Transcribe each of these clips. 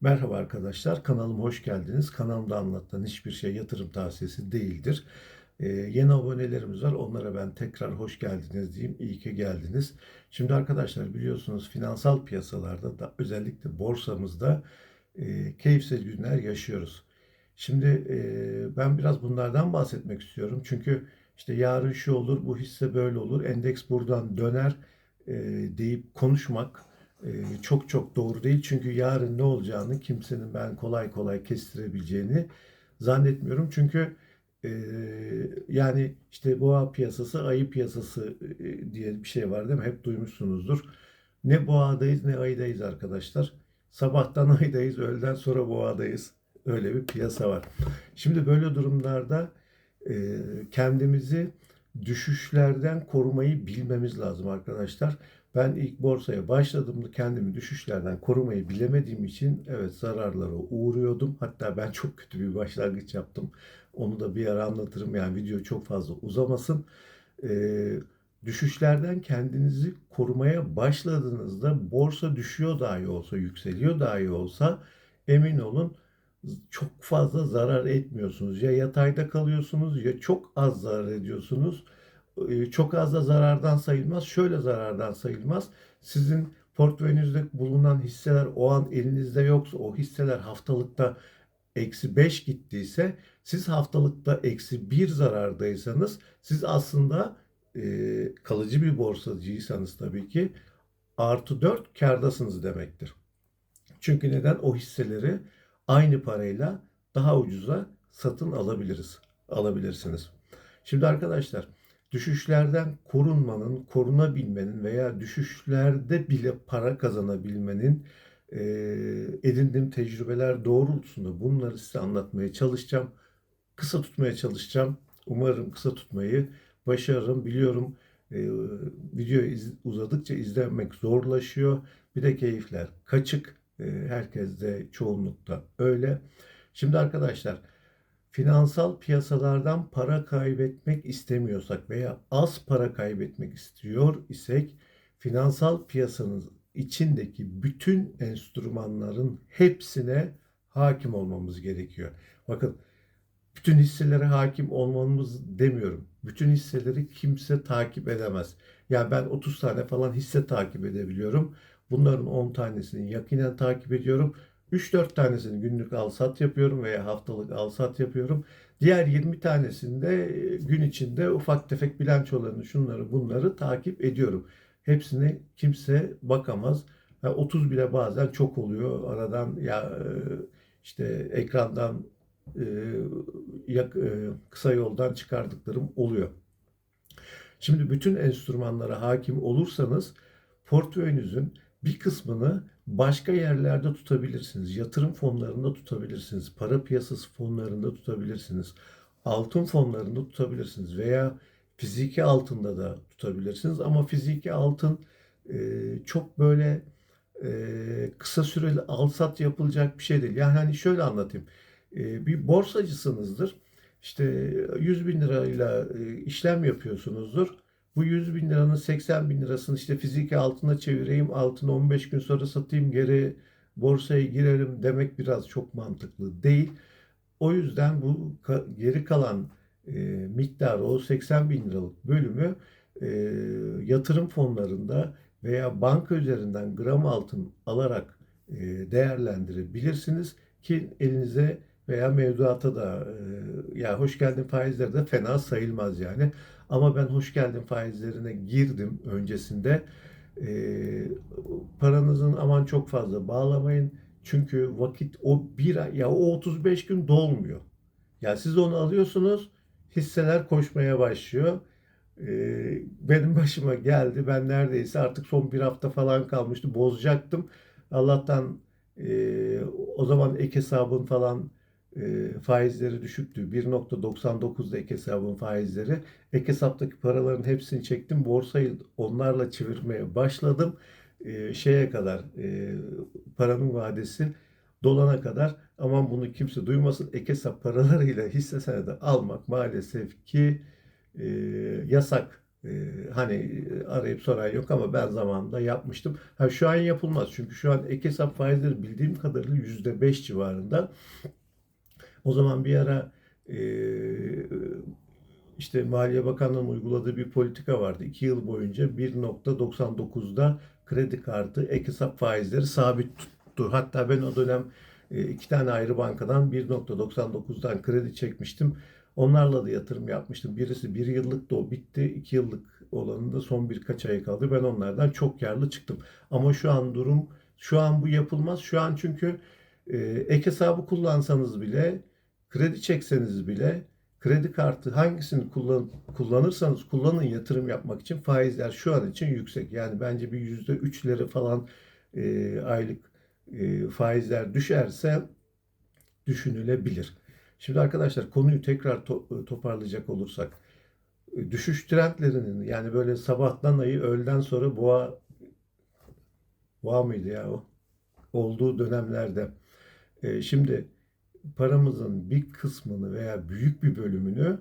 Merhaba arkadaşlar, kanalıma hoş geldiniz. Kanalımda anlatılan hiçbir şey yatırım tavsiyesi değildir. Ee, yeni abonelerimiz var, onlara ben tekrar hoş geldiniz diyeyim, iyi ki geldiniz. Şimdi arkadaşlar biliyorsunuz finansal piyasalarda da özellikle borsamızda e, keyifsiz günler yaşıyoruz. Şimdi e, ben biraz bunlardan bahsetmek istiyorum. Çünkü işte yarın şu olur, bu hisse böyle olur, endeks buradan döner e, deyip konuşmak çok çok doğru değil. Çünkü yarın ne olacağını kimsenin ben kolay kolay kestirebileceğini zannetmiyorum. Çünkü e, yani işte boğa piyasası, ayı piyasası e, diye bir şey var değil mi? Hep duymuşsunuzdur. Ne boğadayız ne ayıdayız arkadaşlar. Sabahtan ayıdayız, öğleden sonra boğadayız. Öyle bir piyasa var. Şimdi böyle durumlarda e, kendimizi düşüşlerden korumayı bilmemiz lazım arkadaşlar. Ben ilk borsaya başladığımda kendimi düşüşlerden korumayı bilemediğim için evet zararlara uğruyordum. Hatta ben çok kötü bir başlangıç yaptım. Onu da bir ara anlatırım. Yani video çok fazla uzamasın. Ee, düşüşlerden kendinizi korumaya başladığınızda borsa düşüyor dahi olsa, yükseliyor dahi olsa emin olun çok fazla zarar etmiyorsunuz. Ya yatayda kalıyorsunuz ya çok az zarar ediyorsunuz. Ee, Çok az da zarardan sayılmaz. Şöyle zarardan sayılmaz. Sizin portföyünüzde bulunan hisseler o an elinizde yoksa o hisseler haftalıkta eksi 5 gittiyse siz haftalıkta eksi 1 zarardaysanız siz aslında e, kalıcı bir borsacıysanız tabii ki artı 4 kârdasınız demektir. Çünkü neden? O hisseleri aynı parayla daha ucuza satın alabiliriz. Alabilirsiniz. Şimdi arkadaşlar düşüşlerden korunmanın, korunabilmenin veya düşüşlerde bile para kazanabilmenin e, edindiğim tecrübeler doğrultusunda bunları size anlatmaya çalışacağım. Kısa tutmaya çalışacağım. Umarım kısa tutmayı başarırım. Biliyorum e, video iz- uzadıkça izlemek zorlaşıyor. Bir de keyifler kaçık. E, herkes de çoğunlukta öyle. Şimdi arkadaşlar finansal piyasalardan para kaybetmek istemiyorsak veya az para kaybetmek istiyor isek finansal piyasanın içindeki bütün enstrümanların hepsine hakim olmamız gerekiyor. Bakın bütün hisselere hakim olmamız demiyorum. Bütün hisseleri kimse takip edemez. Ya ben 30 tane falan hisse takip edebiliyorum. Bunların 10 tanesini yakinen takip ediyorum. 3-4 tanesini günlük al sat yapıyorum veya haftalık al sat yapıyorum. Diğer 20 tanesinde e, gün içinde ufak tefek bilançolarını şunları bunları takip ediyorum. Hepsine kimse bakamaz. Ha, 30 bile bazen çok oluyor. Aradan ya e, işte ekrandan e, kısa yoldan çıkardıklarım oluyor. Şimdi bütün enstrümanlara hakim olursanız portföyünüzün bir kısmını başka yerlerde tutabilirsiniz. Yatırım fonlarında tutabilirsiniz. Para piyasası fonlarında tutabilirsiniz. Altın fonlarında tutabilirsiniz veya fiziki altında da tutabilirsiniz. Ama fiziki altın e, çok böyle e, kısa süreli al-sat yapılacak bir şey değil. Yani hani şöyle anlatayım. E, bir borsacısınızdır. İşte 100 bin lirayla e, işlem yapıyorsunuzdur. Bu 100 bin liranın 80 bin lirasını işte fiziki altına çevireyim, altını 15 gün sonra satayım, geri borsaya girelim demek biraz çok mantıklı değil. O yüzden bu geri kalan e, miktarı, o 80 bin liralık bölümü e, yatırım fonlarında veya banka üzerinden gram altın alarak e, değerlendirebilirsiniz ki elinize veya mevduata da e, ya hoş geldin faizleri de fena sayılmaz yani. Ama ben hoş geldin faizlerine girdim öncesinde. E, paranızın aman çok fazla bağlamayın. Çünkü vakit o bir ay, ya o 35 gün dolmuyor. Ya siz onu alıyorsunuz, hisseler koşmaya başlıyor. E, benim başıma geldi. Ben neredeyse artık son bir hafta falan kalmıştı. Bozacaktım. Allah'tan e, o zaman ek hesabın falan e, faizleri düşüktü. 1.99'da ek hesabın faizleri. Ek hesaptaki paraların hepsini çektim. Borsayı onlarla çevirmeye başladım. E, şeye kadar e, paranın vadesi dolana kadar aman bunu kimse duymasın. Ek hesap paralarıyla hisse senedi almak maalesef ki e, yasak. Ee, hani arayıp soran yok ama ben zamanında yapmıştım. Ha, şu an yapılmaz çünkü şu an ek hesap faizleri bildiğim kadarıyla %5 civarında. O zaman bir ara e, işte Maliye Bakanlığı'nın uyguladığı bir politika vardı. 2 yıl boyunca 1.99'da kredi kartı ek hesap faizleri sabit tuttu. Hatta ben o dönem iki tane ayrı bankadan 1.99'dan kredi çekmiştim. Onlarla da yatırım yapmıştım. Birisi bir yıllık da o bitti. iki yıllık olanında son birkaç ay kaldı. Ben onlardan çok karlı çıktım. Ama şu an durum, şu an bu yapılmaz. Şu an çünkü e, ek hesabı kullansanız bile, kredi çekseniz bile, kredi kartı hangisini kullan, kullanırsanız kullanın yatırım yapmak için faizler şu an için yüksek. Yani bence bir yüzde üçleri falan e, aylık e, faizler düşerse düşünülebilir. Şimdi arkadaşlar konuyu tekrar to- toparlayacak olursak e, düşüş trendlerinin yani böyle sabahtan ayı öğleden sonra boğa boğa mıydı ya o olduğu dönemlerde e, şimdi paramızın bir kısmını veya büyük bir bölümünü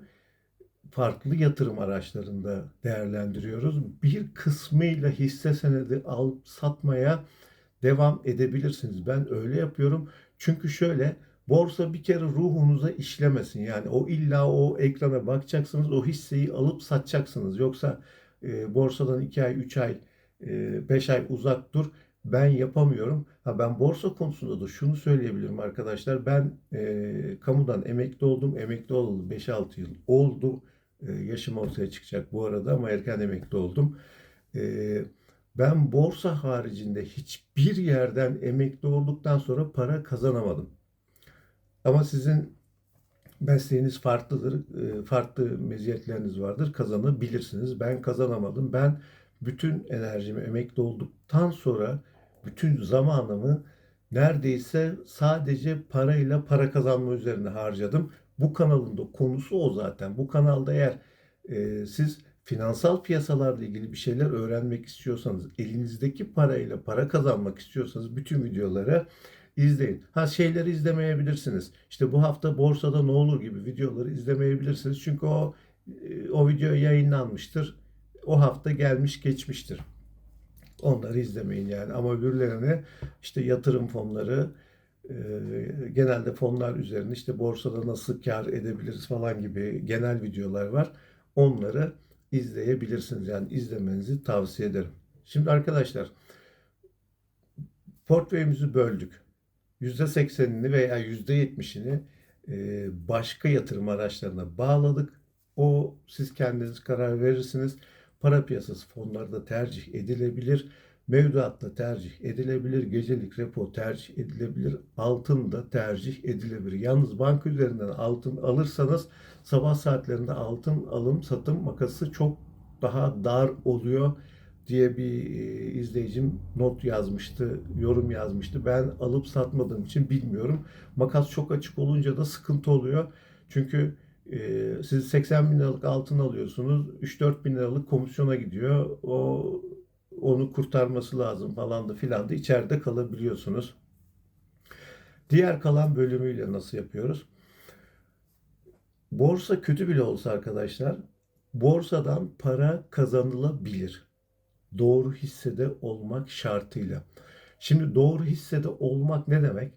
farklı yatırım araçlarında değerlendiriyoruz. Bir kısmıyla hisse senedi alıp satmaya devam edebilirsiniz. Ben öyle yapıyorum. Çünkü şöyle borsa bir kere ruhunuza işlemesin. Yani o illa o ekrana bakacaksınız, o hisseyi alıp satacaksınız. Yoksa e, borsadan 2 ay, 3 ay, 5 ay uzak dur. Ben yapamıyorum. Ha ben borsa konusunda da şunu söyleyebilirim arkadaşlar. Ben e, kamudan emekli oldum. Emekli olalı 5-6 yıl oldu. E, yaşım ortaya çıkacak bu arada ama erken emekli oldum. E, ben borsa haricinde hiçbir yerden emekli olduktan sonra para kazanamadım. Ama sizin mesleğiniz farklıdır, e, farklı meziyetleriniz vardır, kazanabilirsiniz. Ben kazanamadım. Ben bütün enerjimi emekli olduktan sonra bütün zamanımı neredeyse sadece parayla para kazanma üzerine harcadım. Bu kanalın da konusu o zaten. Bu kanalda eğer e, siz finansal piyasalarla ilgili bir şeyler öğrenmek istiyorsanız, elinizdeki parayla para kazanmak istiyorsanız bütün videoları izleyin. Ha şeyleri izlemeyebilirsiniz. İşte bu hafta borsada ne olur gibi videoları izlemeyebilirsiniz. Çünkü o e, o video yayınlanmıştır. O hafta gelmiş geçmiştir. Onları izlemeyin yani. Ama öbürlerini işte yatırım fonları, e, genelde fonlar üzerine işte borsada nasıl kar edebiliriz falan gibi genel videolar var. Onları izleyebilirsiniz. Yani izlemenizi tavsiye ederim. Şimdi arkadaşlar portföyümüzü böldük. %80'ini veya %70'ini e, başka yatırım araçlarına bağladık. O siz kendiniz karar verirsiniz. Para piyasası fonlarda tercih edilebilir. Mevduatta tercih edilebilir. Gecelik repo tercih edilebilir. Altın da tercih edilebilir. Yalnız banka üzerinden altın alırsanız sabah saatlerinde altın alım satım makası çok daha dar oluyor diye bir e, izleyicim not yazmıştı, yorum yazmıştı. Ben alıp satmadığım için bilmiyorum. Makas çok açık olunca da sıkıntı oluyor. Çünkü e, siz 80 bin liralık altın alıyorsunuz, 3-4 bin liralık komisyona gidiyor. O onu kurtarması lazım falan da filan da içeride kalabiliyorsunuz. Diğer kalan bölümüyle nasıl yapıyoruz? Borsa kötü bile olsa arkadaşlar, borsadan para kazanılabilir doğru hissede olmak şartıyla. Şimdi doğru hissede olmak ne demek?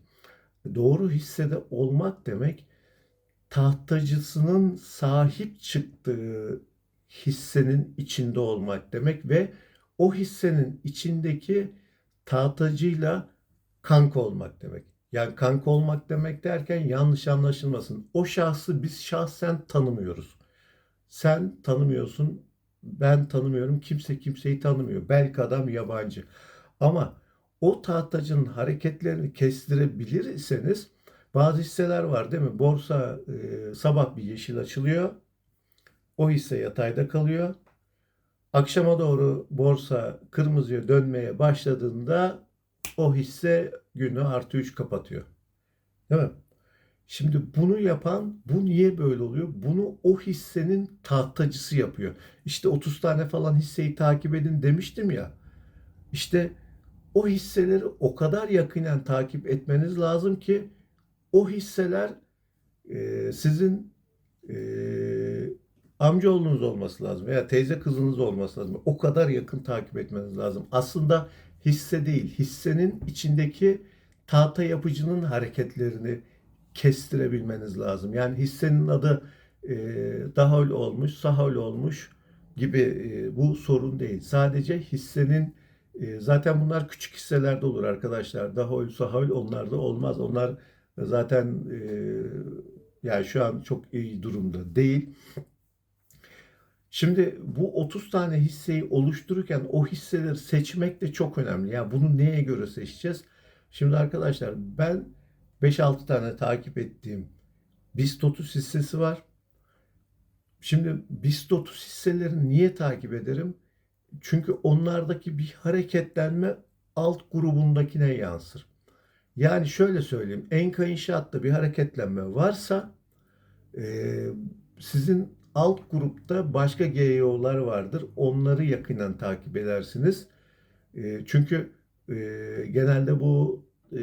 Doğru hissede olmak demek tahtacısının sahip çıktığı hissenin içinde olmak demek ve o hissenin içindeki tahtacıyla kanka olmak demek. Yani kanka olmak demek derken yanlış anlaşılmasın. O şahsı biz şahsen tanımıyoruz. Sen tanımıyorsun, ben tanımıyorum. Kimse kimseyi tanımıyor. Belki adam yabancı. Ama o tahtacının hareketlerini kestirebilirseniz bazı hisseler var değil mi? Borsa e, sabah bir yeşil açılıyor. O hisse yatayda kalıyor. Akşama doğru borsa kırmızıya dönmeye başladığında o hisse günü artı 3 kapatıyor. Değil mi? Şimdi bunu yapan bu niye böyle oluyor? Bunu o hissenin tahtacısı yapıyor. İşte 30 tane falan hisseyi takip edin demiştim ya. İşte o hisseleri o kadar yakinen takip etmeniz lazım ki o hisseler e, sizin e, amcaoğlunuz olması lazım veya teyze kızınız olması lazım. O kadar yakın takip etmeniz lazım. Aslında hisse değil, hissenin içindeki tahta yapıcının hareketlerini kestirebilmeniz lazım. Yani hissenin adı e, Dahol olmuş, Sahol olmuş gibi e, bu sorun değil. Sadece hissenin e, zaten bunlar küçük hisselerde olur arkadaşlar. Dahol, Sahol onlarda olmaz. Onlar zaten e, yani şu an çok iyi durumda değil. Şimdi bu 30 tane hisseyi oluştururken o hisseleri seçmek de çok önemli. Yani bunu neye göre seçeceğiz? Şimdi arkadaşlar ben 5-6 tane takip ettiğim BIST 30 hissesi var. Şimdi BIST 30 hisseleri niye takip ederim? Çünkü onlardaki bir hareketlenme alt grubundakine yansır. Yani şöyle söyleyeyim. Enka İnşaat'ta bir hareketlenme varsa e, sizin alt grupta başka GEO'lar vardır. Onları yakından takip edersiniz. E, çünkü e, genelde bu e,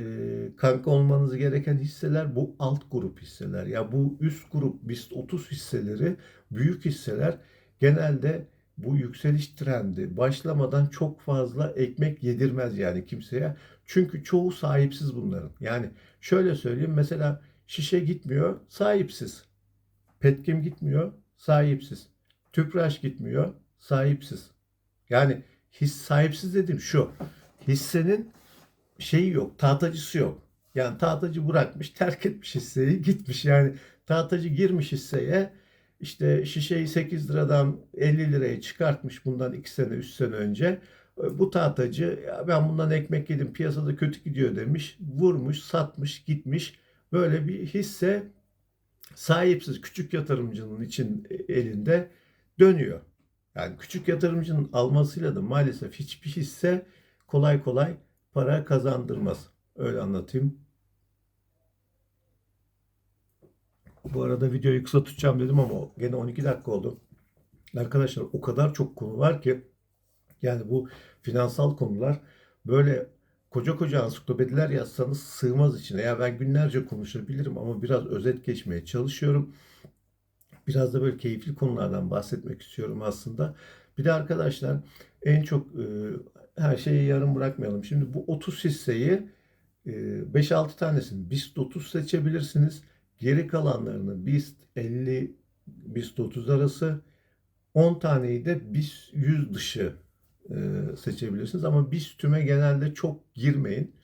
kanka olmanız gereken hisseler bu alt grup hisseler. Ya bu üst grup BIST 30 hisseleri büyük hisseler genelde bu yükseliş trendi başlamadan çok fazla ekmek yedirmez yani kimseye. Çünkü çoğu sahipsiz bunların. Yani şöyle söyleyeyim mesela şişe gitmiyor sahipsiz. Petkim gitmiyor sahipsiz. Tüpraş gitmiyor sahipsiz. Yani his sahipsiz dedim şu. Hissenin şeyi yok, tahtacısı yok. Yani tahtacı bırakmış, terk etmiş hisseyi, gitmiş. Yani tahtacı girmiş hisseye işte şişeyi 8 liradan 50 liraya çıkartmış bundan 2 sene 3 sene önce. Bu tahtacı ben bundan ekmek yedim piyasada kötü gidiyor demiş. Vurmuş, satmış, gitmiş. Böyle bir hisse sahipsiz küçük yatırımcının için elinde dönüyor. Yani küçük yatırımcının almasıyla da maalesef hiçbir hisse kolay kolay para kazandırmaz. Öyle anlatayım. Bu arada videoyu kısa tutacağım dedim ama gene 12 dakika oldu. Arkadaşlar o kadar çok konu var ki yani bu finansal konular böyle koca koca ansiklopediler yazsanız sığmaz içine. Ya ben günlerce konuşabilirim ama biraz özet geçmeye çalışıyorum. Biraz da böyle keyifli konulardan bahsetmek istiyorum aslında. Bir de arkadaşlar en çok e, her şeyi yarım bırakmayalım. Şimdi bu 30 hisseyi e, 5-6 tanesini BIST 30 seçebilirsiniz. Geri kalanlarını BIST 50, BIST 30 arası 10 taneyi de BIST 100 dışı e, seçebilirsiniz. Ama BIST tüme genelde çok girmeyin.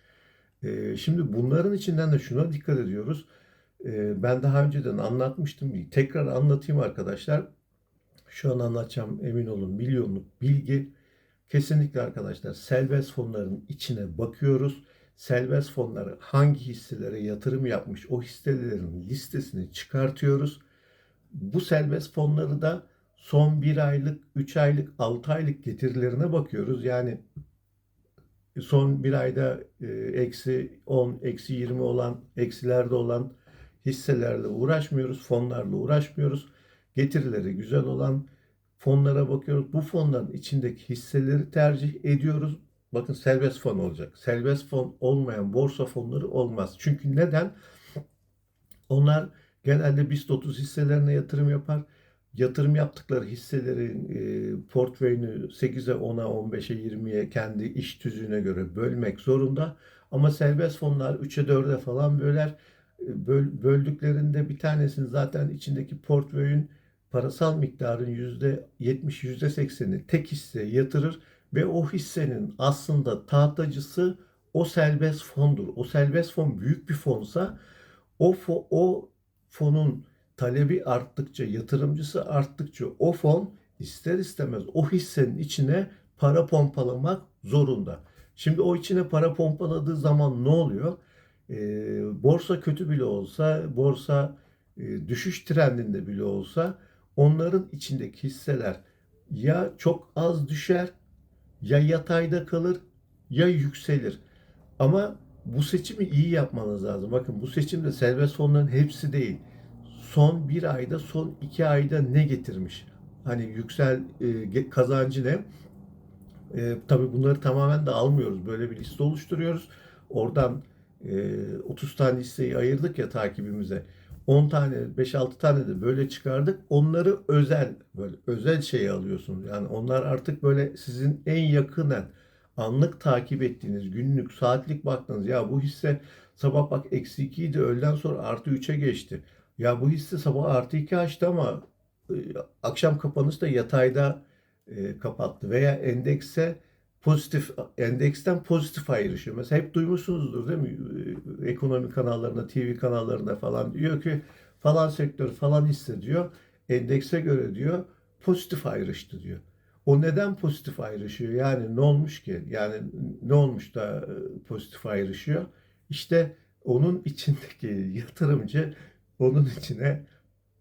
E, şimdi bunların içinden de şuna dikkat ediyoruz. E, ben daha önceden anlatmıştım. Tekrar anlatayım arkadaşlar. Şu an anlatacağım emin olun milyonluk bilgi. Kesinlikle arkadaşlar serbest fonların içine bakıyoruz. Serbest fonları hangi hisselere yatırım yapmış o hisselerin listesini çıkartıyoruz. Bu serbest fonları da son 1 aylık, 3 aylık, 6 aylık getirilerine bakıyoruz. Yani son bir ayda e, eksi 10, eksi 20 olan, eksilerde olan hisselerle uğraşmıyoruz, fonlarla uğraşmıyoruz. Getirileri güzel olan fonlara bakıyoruz. Bu fonların içindeki hisseleri tercih ediyoruz. Bakın serbest fon olacak. Serbest fon olmayan borsa fonları olmaz. Çünkü neden? Onlar genelde BIST 30 hisselerine yatırım yapar. Yatırım yaptıkları hisselerin e, portföyünü 8'e 10'a 15'e 20'ye kendi iş tüzüğüne göre bölmek zorunda. Ama serbest fonlar 3'e 4'e falan böler. E, böl, böldüklerinde bir tanesini zaten içindeki portföyün parasal miktarın %70 %80'i tek hisseye yatırır ve o hissenin aslında tahtacısı o serbest fondur. O serbest fon büyük bir fonsa o fo, o fonun talebi arttıkça, yatırımcısı arttıkça o fon ister istemez o hissenin içine para pompalamak zorunda. Şimdi o içine para pompaladığı zaman ne oluyor? E, borsa kötü bile olsa, borsa e, düşüş trendinde bile olsa onların içindeki hisseler ya çok az düşer ya yatayda kalır ya yükselir. Ama bu seçimi iyi yapmanız lazım. Bakın bu seçimde serbest fonların hepsi değil. Son bir ayda, son iki ayda ne getirmiş? Hani yüksel e, kazancı ne? E, tabii bunları tamamen de almıyoruz. Böyle bir liste oluşturuyoruz. Oradan e, 30 tane listeyi ayırdık ya takibimize. 10 tane, 5-6 tane de böyle çıkardık. Onları özel, böyle özel şeye alıyorsunuz. Yani onlar artık böyle sizin en yakından anlık takip ettiğiniz, günlük, saatlik baktığınız ya bu hisse sabah bak eksi 2 idi öğleden sonra artı 3'e geçti. Ya bu hisse sabah artı 2 açtı ama e, akşam kapanışta yatayda e, kapattı veya endekse pozitif endeksten pozitif ayrışıyor. Mesela hep duymuşsunuzdur değil mi? E, Ekonomi kanallarında, TV kanallarında falan diyor ki falan sektör falan hisse diyor. Endekse göre diyor pozitif ayrıştı diyor. O neden pozitif ayrışıyor? Yani ne olmuş ki? Yani ne olmuş da e, pozitif ayrışıyor? İşte onun içindeki yatırımcı onun içine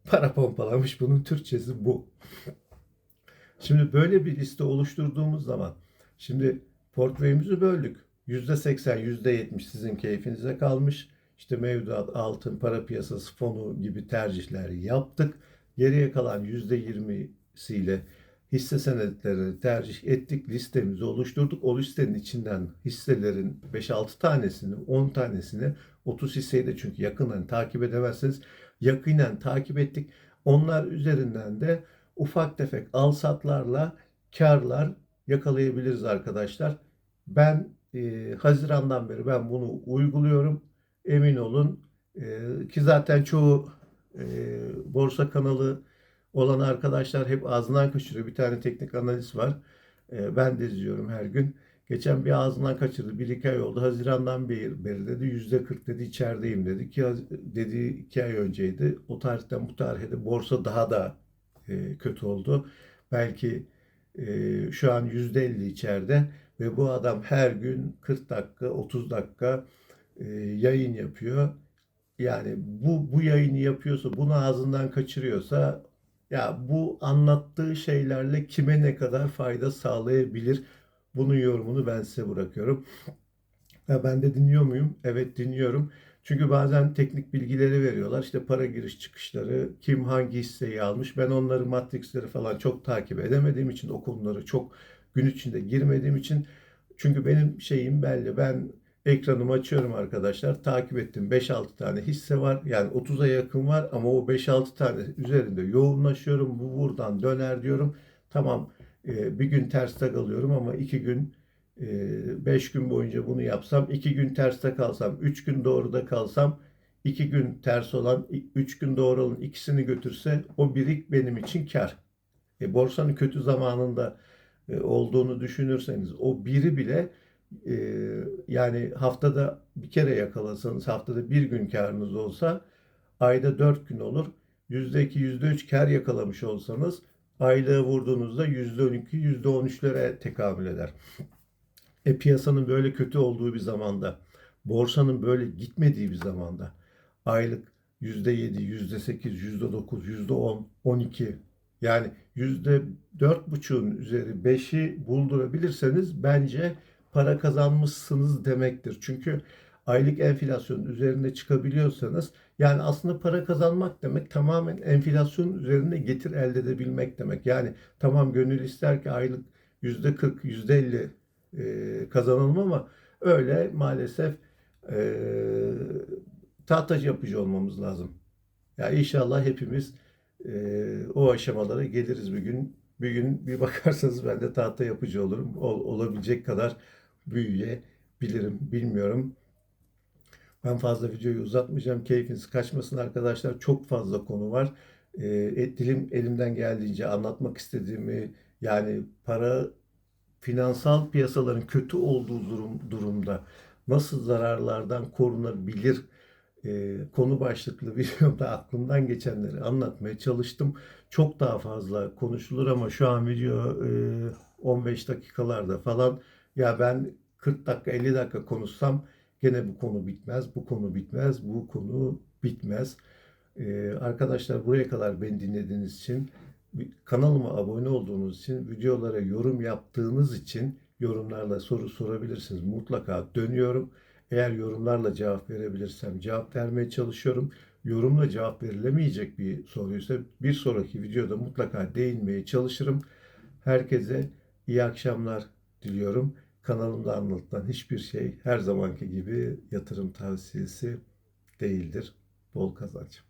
para pompalamış. Bunun Türkçesi bu. Şimdi böyle bir liste oluşturduğumuz zaman şimdi portföyümüzü böldük. %80, %70 sizin keyfinize kalmış. İşte mevduat, altın, para piyasası fonu gibi tercihler yaptık. Geriye kalan %20'siyle hisse senetleri tercih ettik. Listemizi oluşturduk. O listenin içinden hisselerin 5-6 tanesini, 10 tanesini, 30 hisseyi de çünkü yakından takip edemezsiniz. Yakinen takip ettik. Onlar üzerinden de ufak tefek al satlarla karlar yakalayabiliriz arkadaşlar. Ben e, Haziran'dan beri ben bunu uyguluyorum. Emin olun e, ki zaten çoğu e, borsa kanalı olan arkadaşlar hep ağzından kaçırıyor. Bir tane teknik analiz var. E, ben de izliyorum her gün. Geçen bir ağzından kaçırdı. Bir iki ay oldu. Haziran'dan beri, beri dedi. Yüzde 40 dedi içerideyim dedi. Ki dedi iki ay önceydi. O tarihten bu tarihe de borsa daha da e, kötü oldu. Belki e, şu an yüzde 50 içeride ve bu adam her gün 40 dakika 30 dakika e, yayın yapıyor. Yani bu bu yayını yapıyorsa, bunu ağzından kaçırıyorsa ya bu anlattığı şeylerle kime ne kadar fayda sağlayabilir? Bunun yorumunu ben size bırakıyorum. Ya ben de dinliyor muyum? Evet dinliyorum. Çünkü bazen teknik bilgileri veriyorlar. İşte para giriş çıkışları, kim hangi hisseyi almış. Ben onları matrixleri falan çok takip edemediğim için o konuları çok gün içinde girmediğim için çünkü benim şeyim belli. Ben ekranımı açıyorum arkadaşlar. Takip ettim 5-6 tane hisse var. Yani 30'a yakın var ama o 5-6 tane üzerinde yoğunlaşıyorum. Bu buradan döner diyorum. Tamam e, bir gün terste kalıyorum ama iki gün 5 ee, gün boyunca bunu yapsam, 2 gün terste kalsam, 3 gün doğruda kalsam, 2 gün ters olan, 3 gün doğru olan ikisini götürse o birik benim için kar. E, borsanın kötü zamanında e, olduğunu düşünürseniz o biri bile e, yani haftada bir kere yakalasanız haftada bir gün karınız olsa ayda 4 gün olur. %2, %3 kar yakalamış olsanız aylığı vurduğunuzda %12, %13'lere tekamül eder. E piyasanın böyle kötü olduğu bir zamanda, borsanın böyle gitmediği bir zamanda aylık %7, %8, %9, %10, 12 yani %4,5'un üzeri 5'i buldurabilirseniz bence para kazanmışsınız demektir. Çünkü aylık enflasyonun üzerinde çıkabiliyorsanız yani aslında para kazanmak demek tamamen enflasyonun üzerinde getir elde edebilmek demek. Yani tamam gönül ister ki aylık %40, %50 e, kazanalım ama öyle maalesef e, tahtacı yapıcı olmamız lazım. Ya yani inşallah hepimiz e, o aşamalara geliriz bir gün. Bir gün bir bakarsanız ben de tahta yapıcı olurum. Ol, olabilecek kadar büyüyebilirim. Bilmiyorum. Ben fazla videoyu uzatmayacağım. Keyfiniz kaçmasın arkadaşlar. Çok fazla konu var. E, dilim elimden geldiğince anlatmak istediğimi yani para finansal piyasaların kötü olduğu durum, durumda nasıl zararlardan korunabilir e, konu başlıklı videomda aklımdan geçenleri anlatmaya çalıştım. Çok daha fazla konuşulur ama şu an video e, 15 dakikalarda falan ya ben 40 dakika 50 dakika konuşsam gene bu konu bitmez, bu konu bitmez, bu konu bitmez. Ee, arkadaşlar buraya kadar beni dinlediğiniz için kanalıma abone olduğunuz için, videolara yorum yaptığınız için yorumlarla soru sorabilirsiniz. Mutlaka dönüyorum. Eğer yorumlarla cevap verebilirsem cevap vermeye çalışıyorum. Yorumla cevap verilemeyecek bir soruysa bir sonraki videoda mutlaka değinmeye çalışırım. Herkese iyi akşamlar diliyorum. Kanalımda anlatılan hiçbir şey her zamanki gibi yatırım tavsiyesi değildir. Bol kazanç.